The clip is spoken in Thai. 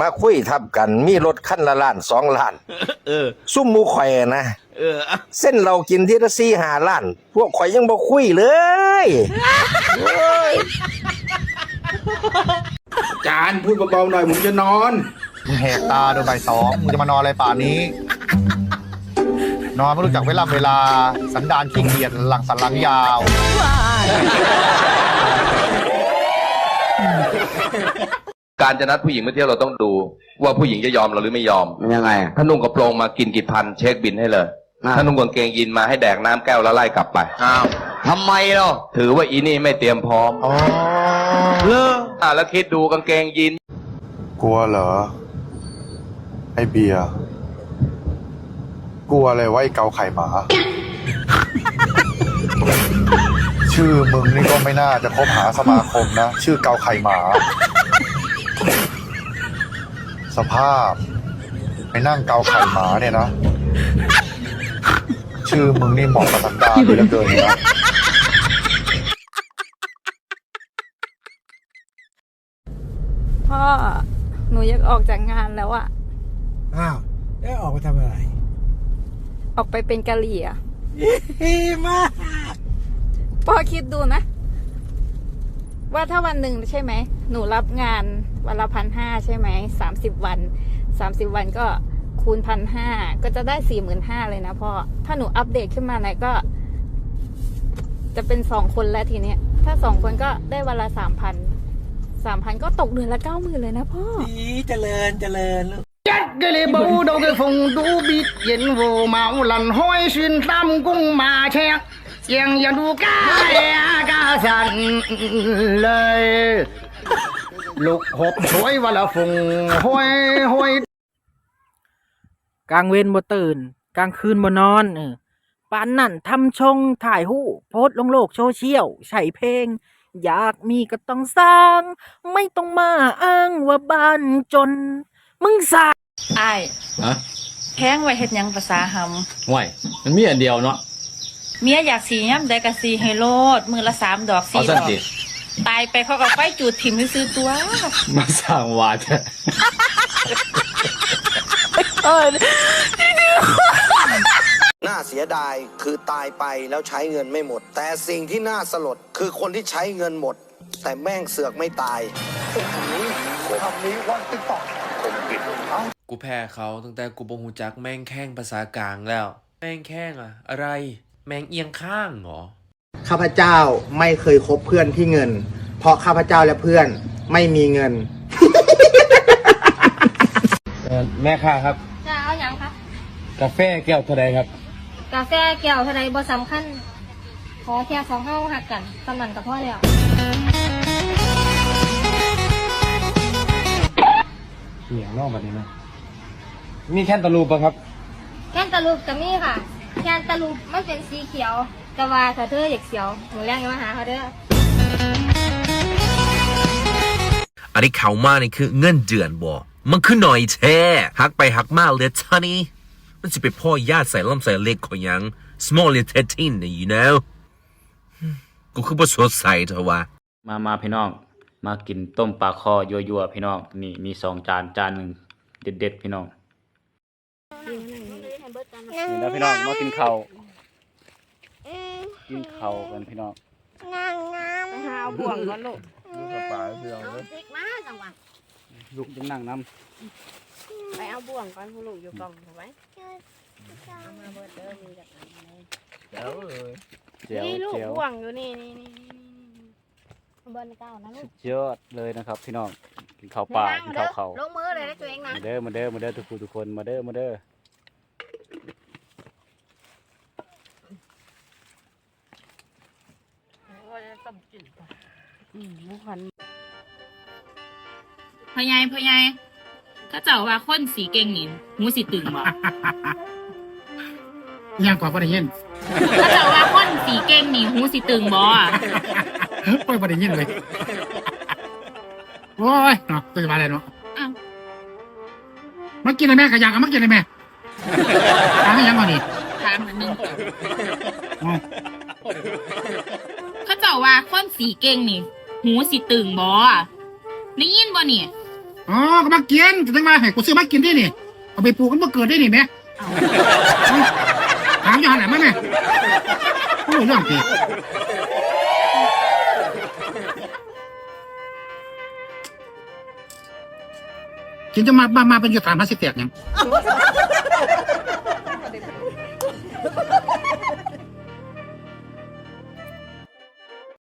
มาคุยทับกัน มีรถคันละล้านสองล้านเออซุ่มหมูข่อยนะเอออะเส้นเรากินที่ละสี่หาล้าน พวกข่อยยังบ่คุยเลยจานพูดเบาๆหน่อยผมจะนอนมึงแหกตาดูใบายสองมึงจะมานอนอะไรป่านนี้ นอนไม่รู้จักเวลาเวลา สันดานขี้เกียจหลังสันหลังยาว การจะนัดผู้หญิงมาเที่ยวเราต้องดู ว่าผู้หญิงจะยอมเราหรือไม่ยอมยังไงถ้านุ่งกระโปรงมากินกี่พันเช็คบินให้เลย อ่า ถ้านุ่งกางเกงยีนมาให้แดกน้ำแก้วแล้วไล่กลับไป อ้าวทำไมเนาะถือว่าอีนี่ไม่เตรียมพร้อมอ๋อเลออะแล้วคิดดูกางเกงยีน กลัวเหรอ ไอเบียร์กลัวอะไรว่าไอเกาไข่หมา ชื่อมึงนี่ก็ไม่น่าจะคบหาสมาคมนะ ชื่อเกาไข่หมา สภาพไปนั่งเกาไข่หมาเนี่ยนะ ชื่อมึงนี่เหมาะกับสันดานเหลือเกินนะพ่อ หนูอยากออกจากงานแล้วอะอ้าวได้ออกมาทำอะไร ออกไปเป็นกะเหรี่ยเฮ้มาก พ่อคิดดูนะ ว่าถ้าวันหนึ่งใช่ไหม หนูรับงานวันละพันห้าใช่ไหมสามสิบวันสามสิบวันก็คูณพันห้าก็จะได้สี่หมื่นห้าเลยนะพ่อ ถ้าหนูอัปเดตขึ้นมาไหนอยก็ จะเป็นสองคนแล้วทีเนี้ย ถ้าสองคนก็ได้วันละสามพันสามพันก็ตกเดือนละเก้าหมื่นเลยนะพ่อดีเจริญเจริญลูก cái lì bầu đâu cái phòng đu bịt yên vô mạo lần hoi xuyên tam cung mà che Giang giang đu cá e cá sàn lời lục hộp suối và là phùng hoi hoi กลางเว้นบ่ตื่น กลางคืนบ่นอนเออปานนั่นทำชงถ่ายหูปโพสต์ลงโลกโซเชียลใส่เพลง อยากมีก็ต้องสร้าง ไม่ต้องมาอ้างว่าบ้านจน มึงสร้างอ้ายฮะแพงไว้เฮ็ดหยังภาษาหห่วยมันมีอันเดียวเนาะำ เมียอยากสีย่ำใดก็สีให้โลด มือละสามดอกเอาสี่ดสั้นอกสิตายไปเขาก็ไฟจูดถิ่มซื้อๆตัว มาสร้างวาดน่าเสียดายคือตายไปแล้วใช้เงินไม่หมด แต่สิ่งที่น่าสลดคือคนที่ใช้เงินหมด แต่แม่งเสือกไม่ตาย กูแพ้เขาตั้งแต่กูบ่ฮู้จักแม่งแข้งภาษากลางแล้ว แม่งแข้งอะอะไร แม่งเอียงข้างเหรอ ข้าพเจ้าไม่เคยคบเพื่อนที่เงิน เพราะข้าพเจ้าและเพื่อนไม่มีเงิน แม่ค้าครับ จะเอาอย่างครับ กาแฟแก้วเท่าไรครับ กาแฟแก้วเท่าไรบ่สำคัญ ขอแค่สองห้าหักกันสมันกับพ่อแล้ว เหนียงนอกแบบนี้นะมีแค่นตะลูปะครับแคนตาลูปกับนี่ค่ะ แคนตาลูปมันเป็นสีเขียวแต่ว่าถ้าเธออยากเขียวหนูแรงมาหาเขาเด้ออันนี้เขามานี่คือเงินเดือนบ่มันคือหน่อยแท้หักไปหักมาเหลยท่านี้มันจะไปพ่อญาติใส่ล่ำใส่เล็กของหยัง small little teen นี่ you know กูคือบ่สดใสเถอะวะมามาพี่น้อง มากินต้มปลาคอยัวๆพี่น้องนี่มีสองจานจานหนึ่งเด็ดๆพี่น้อง นี่นะพี่น้องมากินข้าวกินข้าวกันพี่น้องไปหาเอาบ่วงก่อนลูกลูกยังนั่งน้ไปเอาบ่วงก่อนผู้ลูกอยู่กล่องถูกไหมเอามาเบิดเด้อมีจากไหนำเจียวนี่ลูกเจียวบ่วงอยู่นี่นี่นี่นี่นี่เบิร์นเก้านะลูสุกดยอดเลยนะครับ พี่น้องกินข้าวปลากินข้าวเขาลงมือเลยนะตัวเองนะมาเด้อมาเด้อมาเด้อทุกคนทุกคนมาเด้อมาเด้อ พ่อใหญ่พ่อใหญ่ก็เจ้าว่าคนสีเก่งนี่หูสิตึงบ่ ยังกว่าประเด็นยินก็เจ้าว่าคนสีเก่งนี่หูสิตึงบ่โอ้ยประเด็นยินเลยโอ้ยเนาะตัวจะมาอะไรเนาะอ้าวมากินอะไรแม่ขยังเอามากินอะไรแม่ทานให้ยังก่อนนี่ถามอันหนึงเขาเจ้าว่าคนสีเก่งนี่ หูสิตึงบ่ได้ยินบ่นี่อ๋อก็มากินถึงมาให้กูซื้อมากินที่นี่เอาไปปลูกกันมาเกิดได้นี่แม่ถามอยู่หันหลังไหมแม่พูดเรื่องพี่กินจะมามามาเป็นอยู่ถามมาสิเตียกยัง